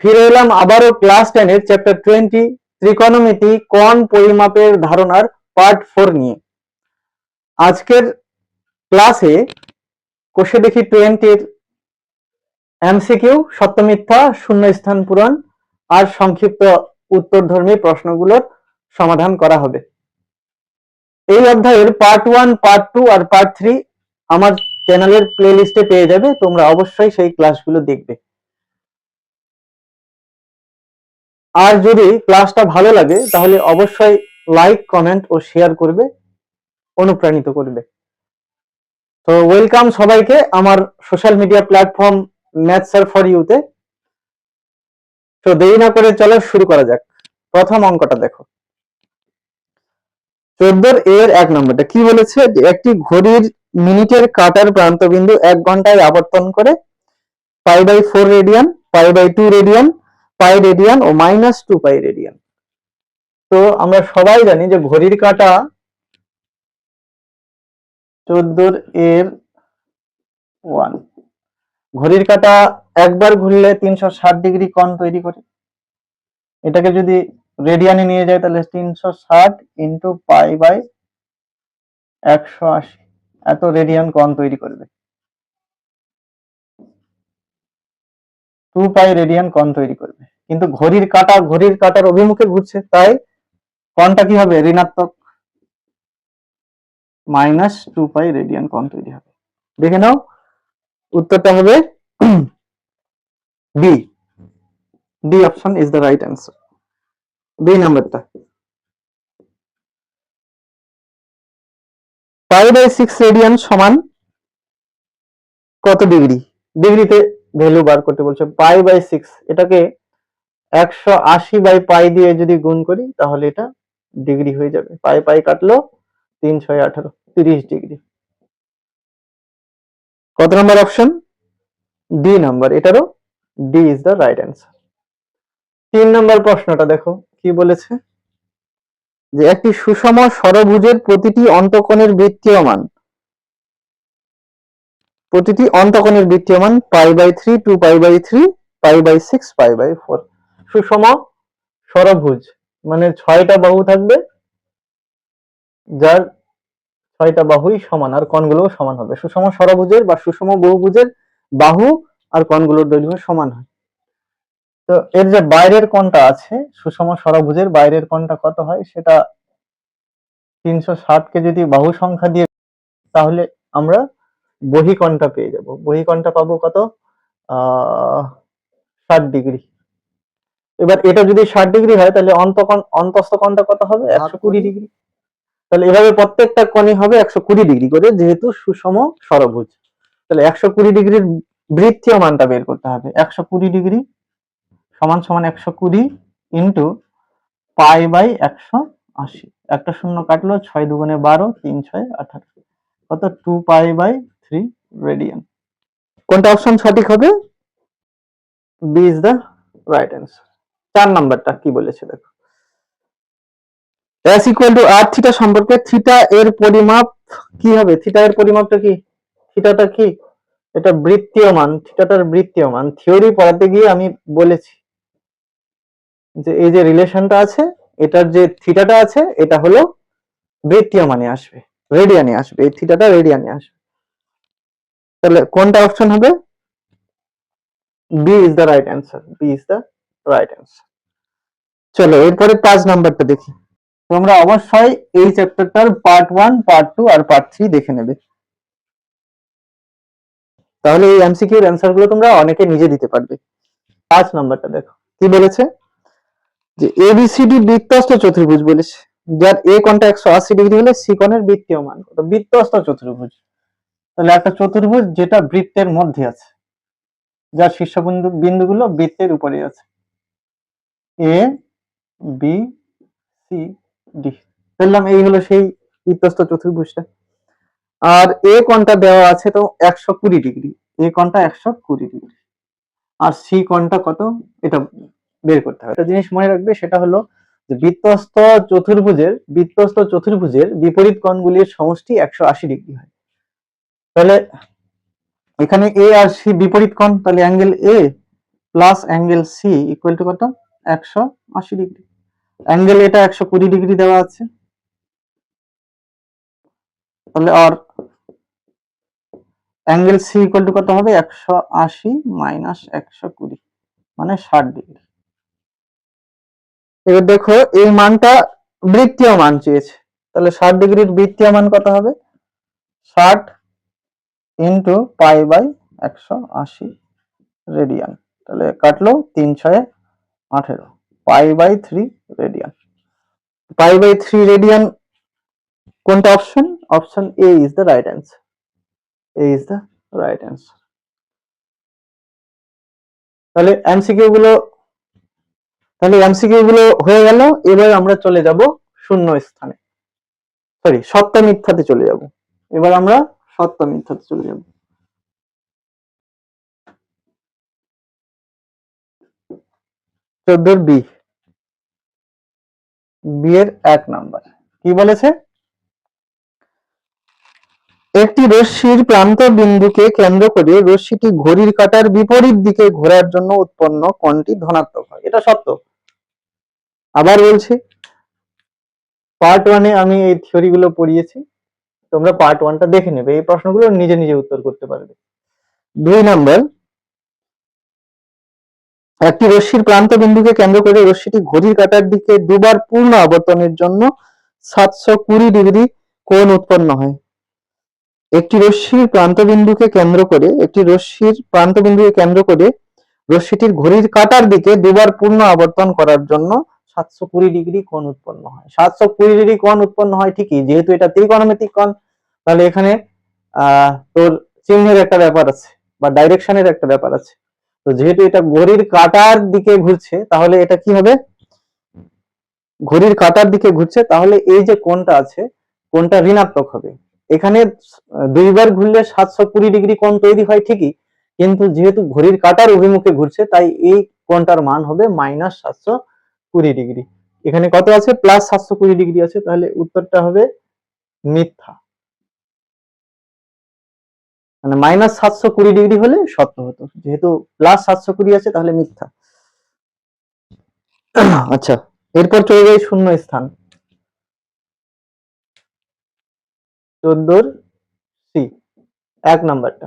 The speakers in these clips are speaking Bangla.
ফিরে এলাম আবারও ক্লাস টেনের চ্যাপ্টার টোয়েন্টি ত্রিকোণমিতি কোণ পরিমাপের ধারণার পার্ট ফোর নিয়ে। আজকের ক্লাসে কোষে দেখি টোয়েন্টির এমসিকিউ সত্য মিথ্যা শূন্য স্থান পূরণ আর সংক্ষিপ্ত উত্তরধর্মী প্রশ্নগুলোর সমাধান করা হবে। এই অধ্যায়ের পার্ট ওয়ান পার্ট টু আর পার্ট থ্রি আমার চ্যানেলের প্লে লিস্টে পেয়ে যাবে, তোমরা অবশ্যই সেই ক্লাসগুলো দেখবে। আর যদি ক্লাসটা ভালো লাগে, তাহলে অবশ্যই লাইক কমেন্ট ও শেয়ার করবে, অনুপ্রাণিত করবে। তো ওয়েলকাম সবাইকে আমার সোশ্যাল মিডিয়া প্ল্যাটফর্ম ম্যাথসার ফর ইউতে তো দেরি না করে চলো শুরু করা যাক। প্রথম অঙ্কটা দেখো। চোদ্দোর এর এক নম্বরটা কি বলেছে? একটি ঘড়ির মিনিটের কাটার প্রান্তবিন্দু এক ঘন্টায় আবর্তন করে pi by four radian pi by two radian pi radian O minus two pi radian. তো আমরা সবাই জানি যে ঘড়ির কাঁটা চোদ্দোর এর ওয়ান। ঘড়ির কাঁটা একবার ঘুরলে তিনশো ষাট ডিগ্রি কোণ তৈরি করে। এটাকে যদি রেডিয়ানে নিয়ে যায় তাহলে তিনশো ষাট ইন্টু পাই বাই একশো আশি। এত রেডিয়ান কোণ তৈরি করবে। টু পাই রেডিয়ান কোণ তৈরি করবে। কিন্তু ঘড়ির কাটা, ঘড়ির কাঁটার অভিমুখে ঘুরছে, তাই কোণটা কি হবে? ঋণাত্মক মাইনাস টু পাই রেডিয়ান কোণ তৈরি হবে। দেখে নাও, উত্তরটা হবে B D option is the right answer B নাম্বারটা। পাই বাই সিক্স রেডিয়ান সমান কত ডিগ্রি? ডিগ্রিতে ভ্যালু বার করতে বলছে। পাই বাই সিক্স এটাকে একশো আশি বাই পাই দিয়ে যদি গুণ করি, তাহলে এটা ডিগ্রি হয়ে যাবে। পাই পাই কাটলো তিন ছয় আঠারো, তিরিশ ডিগ্রি। কত নম্বর অপশন? ডি নাম্বার, এটারও D is the right answer তিন নম্বর প্রশ্নটা দেখো, কি বলেছে? যে একটি সুষম ষড়ভুজের প্রতিটি অন্তকোণের বৃত্তীয় মান প্রতিটি অন্তকোণের বৃত্তীয় মান pi by three, two pi by three, pi by six, pi by four. সুষম ষড়ভুজ মানে ছয়টা বাহু থাকবে, যার ছয়টা বাহুই সমান, আর কোণগুলোও সমান হবে। সুষম ষড়ভুজের বা সুষম বহুভুজের বাহু আর কোণগুলোর দৈর্ঘ্য সমান হয়। তো এর যে বাইরের কোণটা আছে, সুষম ষড়ভুজের বাইরের কোণটা কত হয়, সেটা তিনশো ষাটকে যদি বাহু সংখ্যা দিয়ে, তাহলে আমরা বহিকোণটা পেয়ে যাব। বহিকোণটা পাবো কত? আহ, ষাট ডিগ্রি। এবার এটা যদি ষাট ডিগ্রি হয় তাহলে অন্তকোণ অন্তস্থ কোণটা কত হবে? একশো কুড়ি ডিগ্রি। তাহলে এভাবে প্রত্যেকটা কোণই হবে একশো কুড়ি ডিগ্রি করে যেহেতু সুষম সরভুজ। তাহলে একশো কুড়ি ডিগ্রির বৃত্তীয় মানটা বের করতে হবে। একশো কুড়ি ডিগ্রি সমান সমান একশো কুড়ি ইন্টু পাই বাই একশো আশি। একটা শূন্য কাটলো ছয় দুগুণে বারো তিন ছয় আঠারো কত? Two pi by three radian. কোনটা অপশন সঠিক হবে? B is the right answer. চার নাম্বারটা, কি বলেছে দেখো। S equal to R theta সম্পর্কে থিটা এর পরিমাপ কি হবে? থিটা এর পরিমাপটা কি? থিটাটা কি? এটা বৃত্তীয় মান থিটাটার বৃত্তীয় মান। থিওরি পড়াতে গিয়ে আমি বলেছি যে এই যে রিলেশনটা আছে, এটার যে থিটাটা আছে, এটা হলো বৃত্তীয় মানে আসবে রেডিয়ানে আসবে। এই থিটাটা রেডিয়ানে আসবে। তাহলে কোনটা অপশন হবে? B is the right answer B is the right answer চলো, এরপরে পাঁচ নাম্বারটা দেখি। তোমরা অবশ্যই এই চ্যাপ্টারটার পার্ট ওয়ান পার্ট টু আর পার্ট থ্রি দেখে নেবে। তাহলে এই এমসিকিউর অ্যান্সারগুলো তোমরা অনেকে নিজে দিতে পারবে। পাঁচ নাম্বারটা দেখো। কি বলেছে? যে এবিসিডি বৃত্তস্থ চতুর্ভুজ বলেছে। যার এ কোণটা একশো আশি ডিগ্রি হলে সি কোণের বৃত্তীয় মান কত? বৃত্তস্থ চতুর্ভুজ। তাহলে একটা চতুর্ভুজ যেটা বৃত্তের মধ্যে আছে। যার শীর্ষবিন্দু, বিন্দুগুলো বৃত্তের উপরে আছে। এ বি সি ডি বললাম এই হলো সেই বৃত্তস্থ চতুর্ভুজটা। আর এ কোণটা দেওয়া আছে তো একশো কুড়ি ডিগ্রি। এ কোণটা একশো কুড়ি ডিগ্রি। আর সি কোণটা কত? এটা বের করতে হবে। একটা জিনিস মনে রাখবে, সেটা হলো যে চতুর্ভুজের বৃত্তস্থ চতুর্ভুজের বিপরীত কোণগুলির সমষ্টি একশো আশি ডিগ্রি হয়। তাহলে এখানে এ আর সি বিপরীত কোণ, তাহলে angle A plus angle C equal to কত? একশো আশি ডিগ্রি। অ্যাঙ্গেল এটা একশো কুড়ি ডিগ্রি দেওয়া আছে। তাহলে আর অ্যাঙ্গেল সি ইকুয়াল টু কত হবে? একশো আশি মাইনাস একশো কুড়ি মানে ষাট ডিগ্রি। এবার দেখো এই মানটা বৃত্তীয় মান চেয়েছে। তাহলে ষাট ডিগ্রির বৃত্তীয় মান কত হবে? ষাট ইন্টু পাই বাই একশো আশি রেডিয়ান তাহলে কাটলো তিন ছয় আঠেরো। Pi by three radian. Pi by three radian কোনটা option option A is the right answer A is the right answer তাহলে এমসিকিউ গুলো, তাহলে এমসিকিউ গুলো হয়ে গেল। এবার আমরা চলে যাব শূন্য স্থানে। সরি সত্য মিথ্যাতে চলে যাব। এবার আমরা সত্য মিথ্যাতে চলে যাব। চোদ্দোর বি। বি এর এক নাম্বার। কি বলেছে? একটি রশ্মির প্রান্ত বিন্দুকে কেন্দ্র করে রশ্মিটি ঘড়ির কাঁটার বিপরীত দিকে ঘোরার জন্য উৎপন্ন কোণটি ধনাত্মক হয়। এটা সত্য। আবার বলছি পার্ট ওয়ানে আমি এই থিওরি গুলো পড়িয়েছি। তোমরা পার্ট ওয়ানটা দেখে নেবে। এই প্রশ্নগুলো নিজে নিজে উত্তর করতে পারবে। দুই নাম্বার একটি রশ্মির প্রান্ত বিন্দুকে কেন্দ্র করে রশ্মিটি ঘড়ির কাঁটার দিকে দুবার পূর্ণ আবর্তনের জন্য সাতশো কুড়ি ডিগ্রি কোণ উৎপন্ন হয়। একটি রশ্মির প্রান্ত বিন্দুকে কেন্দ্র করে, একটি রশ্মির প্রান্ত বিন্দুকে কেন্দ্র করে রশ্মিটির ঘড়ির কাঁটার দিকে দুবার পূর্ণ আবর্তন করার জন্য সাতশো কুড়ি ডিগ্রি কোণ উৎপন্ন হয়। সাতশো কুড়ি ডিগ্রি কোণ উৎপন্ন হয় ঠিকই, যেহেতু এটা ত্রিকোণমিতিক কোণ, তাহলে এখানে, আহ, তোর চিহ্নের একটা ব্যাপার আছে বা ডাইরেকশনের একটা ব্যাপার আছে। তো যেহেতু এটা ঘড়ির কাঁটার দিকে ঘুরছে, তাহলে এটা কি হবে? ঘড়ির কাঁটার দিকে ঘুরছে, তাহলে এই যে কোণটা আছে, কোণটা ঋণাত্মক হবে। এখানে দুইবার ঘুরলে সাতশো কুড়ি ডিগ্রি কোণ তৈরি হয় ঠিকই, কিন্তু যেহেতু ঘড়ির কাটার অভিমুখে ঘুরছে, তাই এই কোণটার মান হবে মাইনাস সাতশো কুড়ি ডিগ্রি। এখানে কত আছে? প্লাস সাতশো কুড়ি ডিগ্রি আছে, তাহলে উত্তরটা হবে মিথ্যা। মানে মাইনাস সাতশো কুড়ি ডিগ্রি হলে সত্য হতো। যেহেতু প্লাস সাতশো কুড়ি আছে, তাহলে মিথ্যা। আচ্ছা এরপর চলে যাই শূন্য স্থান চোদ্দোর সি এক নাম্বারটা।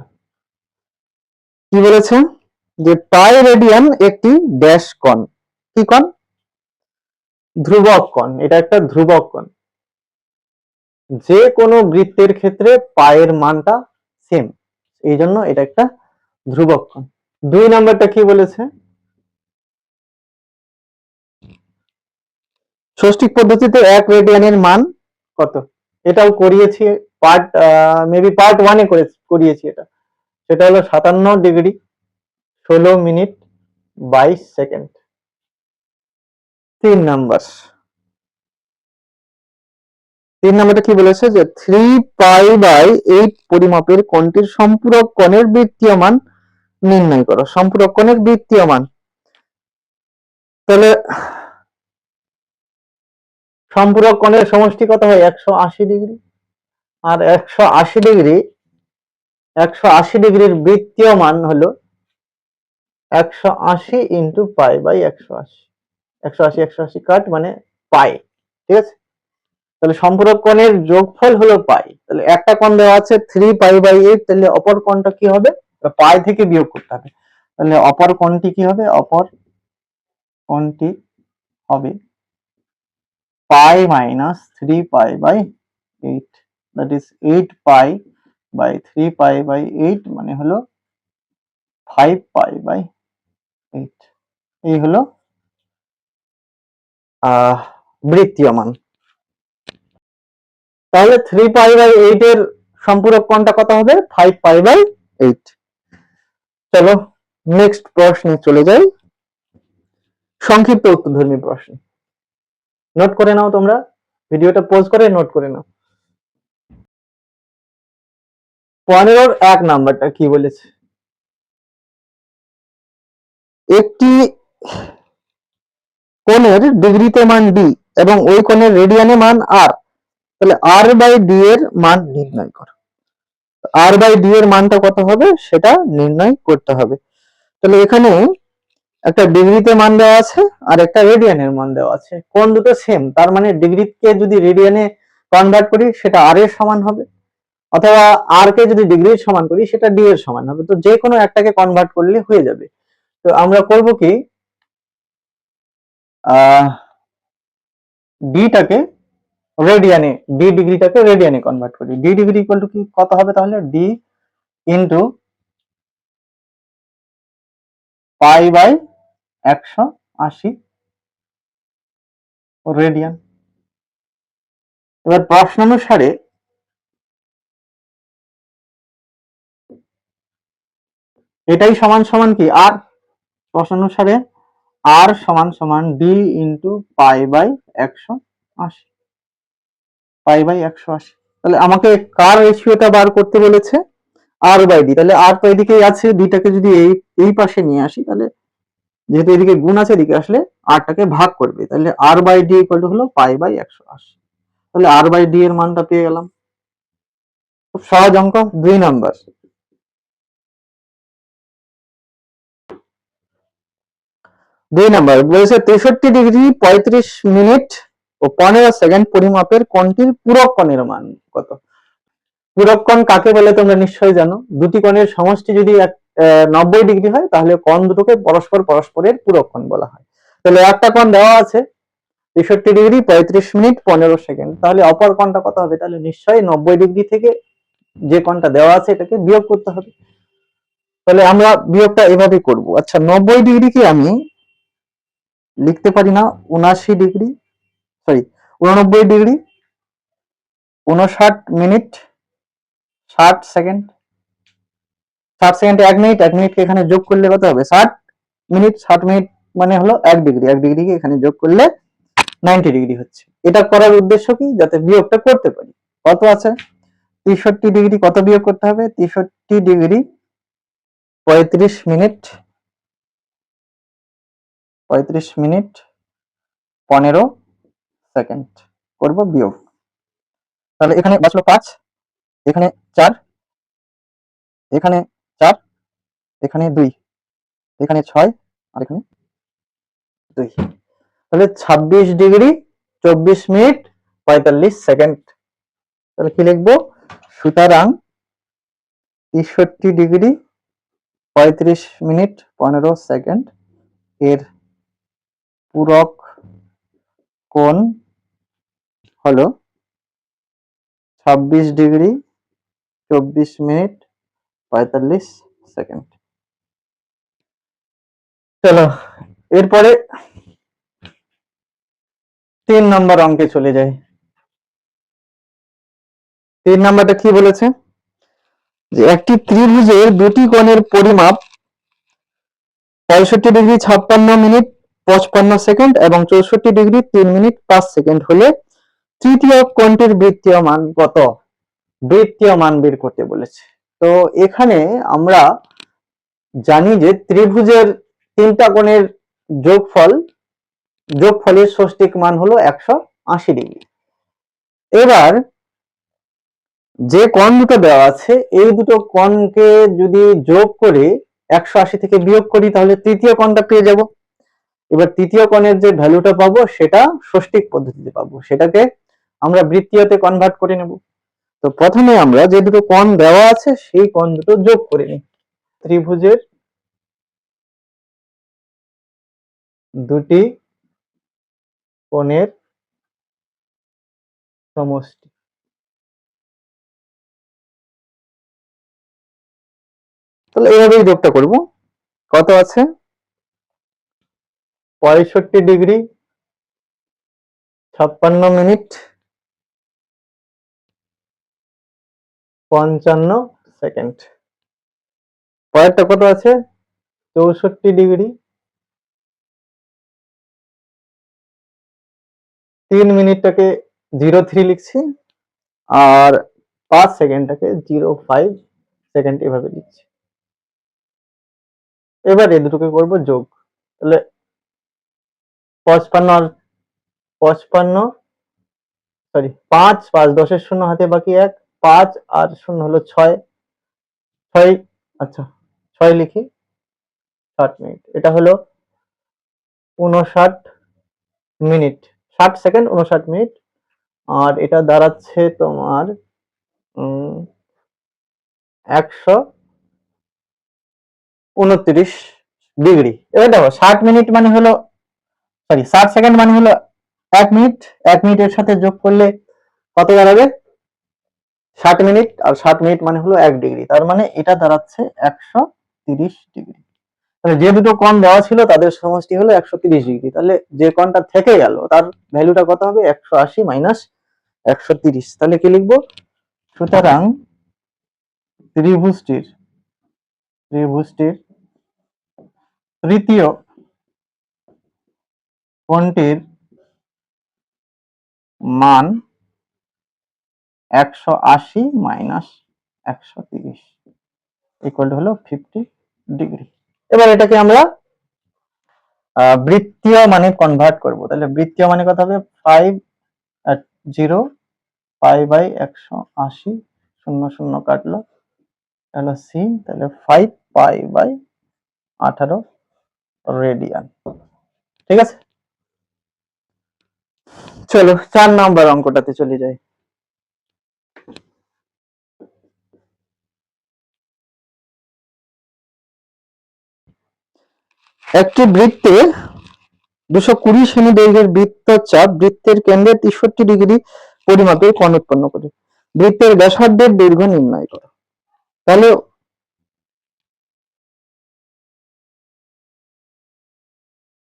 কি বলেছে? যে পাই রেডিয়ান একটি ড্যাশ কণ। কি কণ? ধ্রুবক কণ। এটা একটা ধ্রুবক কণ। যে কোনো বৃত্তের ক্ষেত্রে পায়ের মানটা সেম এই জন্য এটা একটা ধ্রুবক কণ। দুই নাম্বারটা কি বলেছে? ষষ্ঠিক পদ্ধতিতে এক রেডিয়ানের মান কত? এটাও করিয়েছি পার্ট মেবি পার্ট ওয়ানে করে, করিয়েছি এটা। সেটা হলো সাতান্ন ডিগ্রি ষোলো মিনিট বাইশ সেকেন্ড। তিন নাম্বার। তিন নাম্বারটা কি বলেছে যে থ্রি পাই বাই এইট পরিমাপের কোণটির সম্পূরক কোণের বৃত্তীয় মান নির্ণয় করো, সম্পূরক কোণের বৃত্তীয় মান তাহলে সম্পূরক কোণের সমষ্টি কত হয়? একশো আশি ডিগ্রি। আর একশো আশি ডিগ্রি, একশো আশি ডিগ্রির বৃত্তীয় মান হলো একশো আশি ইন্টু পাই বাই একশো আশি। একশো আশি একশো আশি কাট মানে পাই ঠিক আছে? তাহলে সম্পূরক কোণের যোগফল হলো পাই। তাহলে একটা কোণ দেওয়া আছে থ্রি পাই বাই এইট তাহলে অপর কোণটা কি হবে? পাই থেকে বিয়োগ করতে হবে। তাহলে অপর কোণটি কি হবে? অপর কোণটি হবে pi minus three pi by eight that is eight pi by three pi by eight মানে হলো ফাইভ পাই বাই এইট এই হলো, আহ, বৃত্তীয় মান। তাহলে থ্রি পাই বাই এইট এর সম্পূরক কোণটা কত হবে? ফাইভ পাই বাই এইট চলো নেক্সট প্রশ্নে চলে যাই। সংক্ষিপ্ত উত্তরধর্মী প্রশ্ন। নোট করে নাও তোমরা। ভিডিওটা পোজ করে নোট করে নাও। পনেরোর এক নাম্বারটা কি বলেছে? একটি কোণের ডিগ্রিতে মান ডি এবং ওই কোণের রেডিয়ানে মান আর তাহলে আর বাই ডি এর মান নির্ণয় করো। আর বাই ডি এর মানটা কত হবে? সেটা নির্ণয় করতে হবে। তাহলে এখানে একটা ডিগ্রিতে মান দেওয়া আছে আর একটা রেডিয়ানের মান দেওয়া আছে। কোন দুটো সেম তার মানে ডিগ্রিকে যদি রেডিয়ানে কনভার্ট করি, সেটা আর এর সমান হবে। অথবা আর কে যদি ডিগ্রির সমান করি, সেটা ডি এর সমান হবে। তো যে কোনো একটাকে কনভার্ট করলে হয়ে যাবে। তো আমরা করব কি ডিটাকে রেডিয়ানে ডি ডিগ্রিটাকে রেডিয়ানে কনভার্ট করি। ডি ডিগ্রি ইকুয়াল টু কি? কত হবে তাহলে? ডি ইন্টু পাই বাই একশো আশি রেডিয়ান এবার প্রশ্ন অনুসারে এটাই সমান সমান কি? আর প্রশ্ন অনুসারে আর সমান সমান ডি ইন্টু পাই বাই একশো আশি। পাই বাই একশো আশি। তাহলে আমাকে কার রেশিওটা বার করতে বলেছে? আর বাই ডি তাহলে আর তো এদিকেই আছে ডিটাকে যদি এই এই পাশে নিয়ে আসি, তাহলে যেহেতু এদিকে গুণ আছে, এদিকে আসলে আরটাকে ভাগ করবে। তাহলে আর বাই ডি ইকুয়াল হলো পাই বাই একশো আশি। তাহলে আর বাই ডি এর মানটা পেয়ে গেলাম। খুব সহজ অঙ্ক, দুই নাম্বার। দুই নাম্বার, বলেছে তেষট্টি ডিগ্রি পঁয়ত্রিশ মিনিট ও পনেরো সেকেন্ড পরিমাপের কোণটির পূরক কোণের মান কত? পূরক কোণ কাকে বলে তোমরা নিশ্চয়ই জানো? দুটি কোণের সমষ্টি যদি এক নব্বই ডিগ্রি হয়, তাহলে কোণ দুটোকে পরস্পর পরস্পরের পূরক কোণ বলা হয়। তাহলে একটা কোণ দেওয়া আছে, তেষট্টি ডিগ্রি পঁয়ত্রিশ মিনিট পনেরো সেকেন্ড। তাহলে অপর কোণটা কত হবে? তাহলে নিশ্চয়ই নব্বই ডিগ্রি থেকে যে কোণটা দেওয়া আছে, এটাকে বিয়োগ করতে হবে। তাহলে আমরা বিয়োগটা এভাবে করব। আচ্ছা নব্বই ডিগ্রিকে আমি লিখতে পারি না উনাশি ডিগ্রি সরি উননব্বই ডিগ্রি উনষাট মিনিট ষাট সেকেন্ড ষাট সেকেন্ডে এক মিনিট এক মিনিটকে এখানে যোগ করলে কত হবে? ষাট মিনিট ষাট মিনিট মানে হলো এক ডিগ্রি এক ডিগ্রিকে এখানে যোগ করলে নাইনটি ডিগ্রি হচ্ছে। এটা করার উদ্দেশ্য কি? যাতে বিয়োগটা করতে পারি। কত আছে? তেষট্টি ডিগ্রি কত বিয়োগ করতে হবে? তেষট্টি ডিগ্রি পঁয়ত্রিশ মিনিট পঁয়ত্রিশ মিনিট পনেরো সেকেন্ড করব, বিয়োগ। তাহলে এখানে বাঁচলো পাঁচ, এখানে চার এখানে চার, এখানে দুই, এখানে ছয়, আর এখানে দুই। তাহলে ছাব্বিশ ডিগ্রি চব্বিশ মিনিট পঁয়তাল্লিশ সেকেন্ড। তাহলে কি লিখব? সুতরাং তেষট্টি ডিগ্রি পঁয়ত্রিশ মিনিট পনেরো সেকেন্ড এর পূরক কোণ হলো ছাব্বিশ ডিগ্রি চব্বিশ মিনিট পঁয়তাল্লিশ সেকেন্ড। চলো, এরপরে তিন নম্বর অঙ্কে চলে যাই। তিন নাম্বারটা কি বলেছে? যে একটি ত্রিভুজের দুটি কোণের পরিমাপ পঁয়ষট্টি ডিগ্রি ছাপ্পান্ন মিনিট পঁচপান্ন সেকেন্ড এবং চৌষট্টি ডিগ্রি তিন মিনিট পাঁচ সেকেন্ড হলে তৃতীয় কোণটির বৃত্তীয় মান কত? বৃত্তীয় মান বের করতে বলেছে। তো এখানে আমরা জানি যে ত্রিভুজের তিনটা কোণের যোগফল, যোগফলের ষষ্ঠিক মান হলো একশো আশি ডিগ্রি। এবার যে কোণ দুটো দেওয়া আছে, এই দুটো কোণকে যদি যোগ করে একশো আশি থেকে বিয়োগ করি, তাহলে তৃতীয় কোণটা পেয়ে যাব। এবার তৃতীয় কোণের যে ভ্যালুটা পাবো, সেটা ষষ্ঠিক পদ্ধতিতে পাবো। সেটাকে আমরা বৃত্তীয়তে কনভার্ট করে নেব। তো প্রথমে আমরা যে দুটো কোণ দেওয়া আছে, সেই কোণ দুটো যোগ করে নিই। ত্রিভুজের দুটি কোণের সমষ্টি। তাহলে এইভাবেই যোগটা করব। কত আছে? পঁয়ষট্টি ডিগ্রি, ছাপ্পান্ন মিনিট। পঞ্চান্ন সেকেন্ড। পরেরটা কত আছে? চৌষট্টি ডিগ্রি। তিন মিনিটটাকে জিরো থ্রি লিখছি আর পাঁচ সেকেন্ডটাকে জিরো ফাইভ সেকেন্ড এভাবে লিখছি। এবার এই দুটোকে করব যোগ। তাহলে পঁচপান্ন আর পঁচপান্ন সরি পাঁচ পাঁচ, দশের শূন্য হাতে বাকি এক পাঁচ আর শূন্য হলো ছয়। ছয় আচ্ছা ছয় লিখি। ষাট মিনিট। এটা হলো উনষাট মিনিট। ষাট সেকেন্ড উনষাট মিনিট। আর এটা দাঁড়াচ্ছে তোমার একশো উনত্রিশ ডিগ্রি। এবার দেখো, ষাট মিনিট মানে হলো সরি ষাট সেকেন্ড মানে হলো এক মিনিট। এক মিনিটের সাথে যোগ করলে কত দাঁড়াবে? ষাট মিনিট, আর ষাট মিনিট মানে হলো এক ডিগ্রি। তার মানে এটা দাঁড়াচ্ছে একশো তিরিশ ডিগ্রি। তাহলে যে দুটো কোণ দেওয়া ছিল, তাদের সমষ্টি হলো একশো তিরিশ ডিগ্রি। তাহলে যে কোণটা থেকে গেল, তার ভ্যালুটা কত হবে? একশো আশি মাইনাস একশো তিরিশ। তাহলে কি লিখব? সুতরাং ত্রিভুজটির ত্রিভুজটির তৃতীয় কোণটির মান একশো আশি মাইনাস একশো তিরিশ ইকুয়াল হলো ফিফটি ডিগ্রি এবার এটাকে আমরা বৃত্তীয় মানে কনভার্ট করব। তাহলে বৃত্তীয় মানে কত হবে? ফাইভ জিরো পাই বাই একশো আশি শূন্য শূন্য কাটলো। তাহলে সি তাহলে ফাইভ পাই বাই আঠারো রেডিয়ান ঠিক আছে? চলো, চার নাম্বার অঙ্কটাতে চলে যাই। একটি বৃত্তে দুশো কুড়ি সেমি দৈর্ঘ্যের বৃত্তচাপ বৃত্তের কেন্দ্রে তেষট্টি ডিগ্রি পরিমাপের কোণ উৎপন্ন করে। বৃত্তের ব্যাসার্ধের দৈর্ঘ্য নির্ণয় করো। তাহলে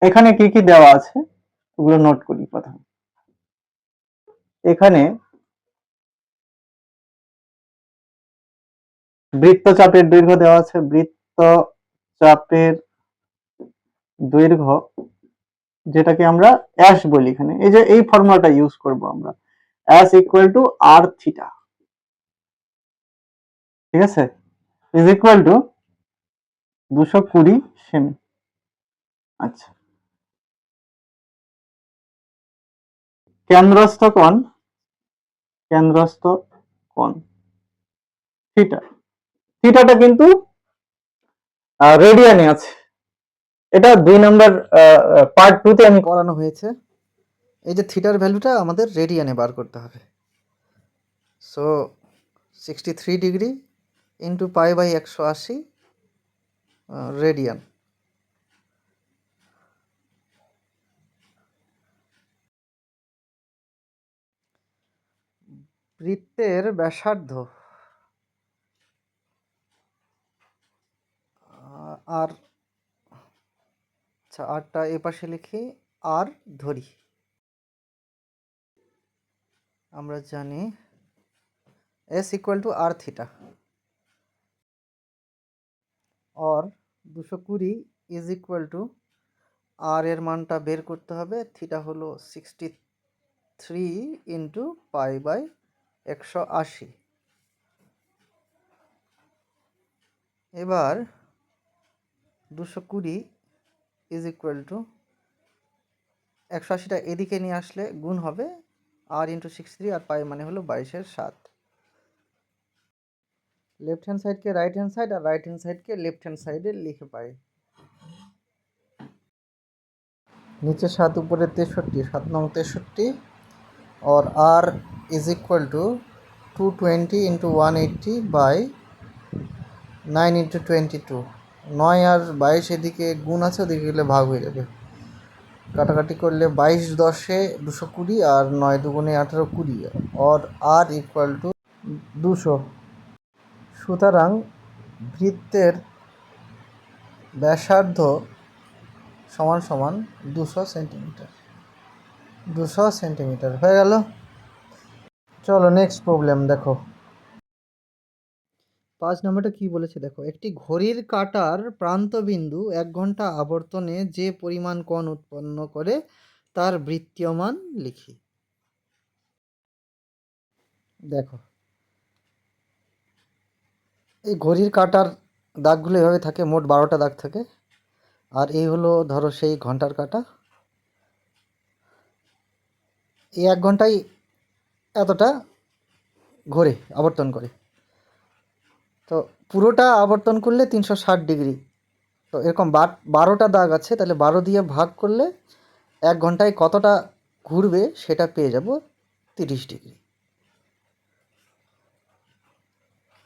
এখানে কি কি দেওয়া আছে? ওগুলো নোট করি প্রথমে। এখানে বৃত্তচাপের দৈর্ঘ্য দেওয়া আছে। বৃত্তচাপের দৈর্ঘ্য, যেটাকে আমরা অ্যাশ বলি এখানে। এই যে এই ফর্মুলাটা ইউজ করব আমরা। S equal to R theta ঠিক আছে? ইজ ইকুয়াল টু দুশো কুড়ি সেমি। আচ্ছা। কেন্দ্রস্থ কোণ কেন্দ্রস্থ কোণ। থিটা থিটাটা কিন্তু রেডিয়ানে আছে। এটা দুই নম্বর পার্ট টু তে আমি করানো হয়েছে। এই যে থিটার ভ্যালুটা আমাদের রেডিয়ানে বার করতে হবে। So sixty three degree into pi by একশো আশি রেডিয়ান বৃত্তের ব্যাসার্ধ আর আচ্ছা আরটা এ পাশে লিখি, আর ধরি। আমরা জানি S equal to R theta. Or দুশো কুড়ি ইজ ইকুয়াল টু আর এর মানটা বের করতে হবে, থিটা হলো sixty three into pi by একশো আশি। এবার দুশো কুড়ি ইজ ইকুয়াল টু একশো আশিটা এদিকে নিয়ে আসলে গুণ হবে আর ইন্টু সিক্স থ্রি আর পাই মানে হলো বাইশের সাত। লেফট হ্যান্ড সাইডকে রাইট হ্যান্ড সাইড আর রাইট হ্যান্ড সাইডকে লেফট হ্যান্ড সাইডে লিখে পাই। নিচে সাত, উপরে তেষট্টি, সাত নং তেষট্টি। অর আর ইজ और to is equal to 220 into 180 by 9 twenty two নয় আর বাইশ এদিকে গুণ আছে, ওদিকে গেলে ভাগ হয়ে যাবে। কাটাকাটি করলে বাইশ দশে দুশো কুড়ি আর নয় দুগুণে আঠারো কুড়ি। অর আর ইকুয়াল টু দুশো। সুতরাং বৃত্তের ব্যাসার্ধ সমান সমান দুশো সেন্টিমিটার। দুশো সেন্টিমিটার। হয়ে গেল? চলো নেক্সট প্রবলেম দেখো। পাঁচ নম্বরটা কি বলেছে দেখো, একটি ঘড়ির কাঁটার প্রান্তবিন্দু এক ঘণ্টা আবর্তনে যে পরিমাণ কোণ উৎপন্ন করে, তার বৃত্তীয়মান লিখি। দেখো, এই ঘড়ির কাঁটার দাগগুলো এভাবে থাকে, মোট বারোটা দাগ থাকে। আর এই হলো, ধরো সেই ঘণ্টার কাঁটা। এই এক ঘন্টায় এতটা ঘোরে আবর্তন করে। তো পুরোটা আবর্তন করলে তিনশো ষাট ডিগ্রি। তো এরকম বার- বারোটা দাগ আছে, তাহলে বারো দিয়ে ভাগ করলে এক ঘন্টায় কতটা ঘুরবে সেটা পেয়ে যাব তিরিশ ডিগ্রি।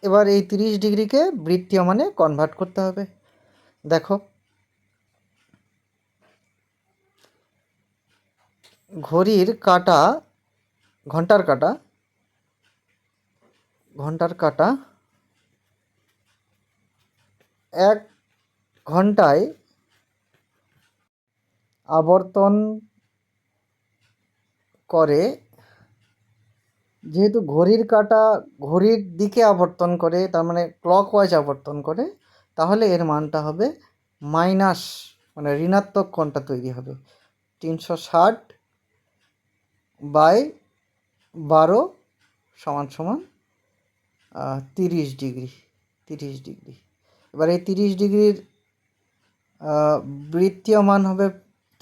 এবার এই তিরিশ ডিগ্রিকে বৃত্তীয় মানে কনভার্ট করতে হবে। দেখো, ঘড়ির কাঁটা, ঘণ্টার কাঁটা ঘণ্টার কাঁটা এক ঘন্টায় আবর্তন করে, যেহেতু ঘড়ির কাঁটা ঘড়ির দিকে আবর্তন করে, তার মানে ক্লক ওয়াইজ আবর্তন করে, তাহলে এর মানটা হবে মাইনাস মানে ঋণাত্মক কোণটা তৈরি হবে। তিনশো ষাট বাই বারো সমান সমান তিরিশ ডিগ্রি তিরিশ ডিগ্রি। এবার এই তিরিশ ডিগ্রির বৃত্তীয় মান হবে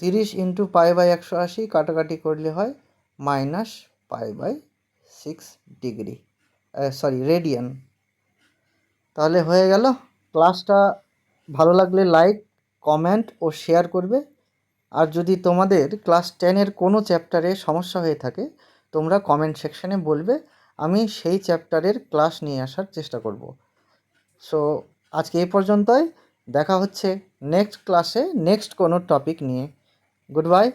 তিরিশ ইন্টু পাই বাই একশো আশি, কাটাকাটি করলে হয় minus pi by six degree sorry radian তাহলে হয়ে গেল। ক্লাসটা ভালো লাগলে লাইক কমেন্ট ও শেয়ার করবে। আর যদি তোমাদের ক্লাস টেনের কোনো চ্যাপ্টারে সমস্যা হয়ে থাকে, তোমরা কমেন্ট সেকশানে বলবে, আমি সেই চ্যাপ্টারের ক্লাস নিয়ে আসার চেষ্টা করব। সো আজকে এই পর্যন্তই। দেখা হচ্ছে নেক্সট ক্লাসে নেক্সট কোনো টপিক নিয়ে। Good bye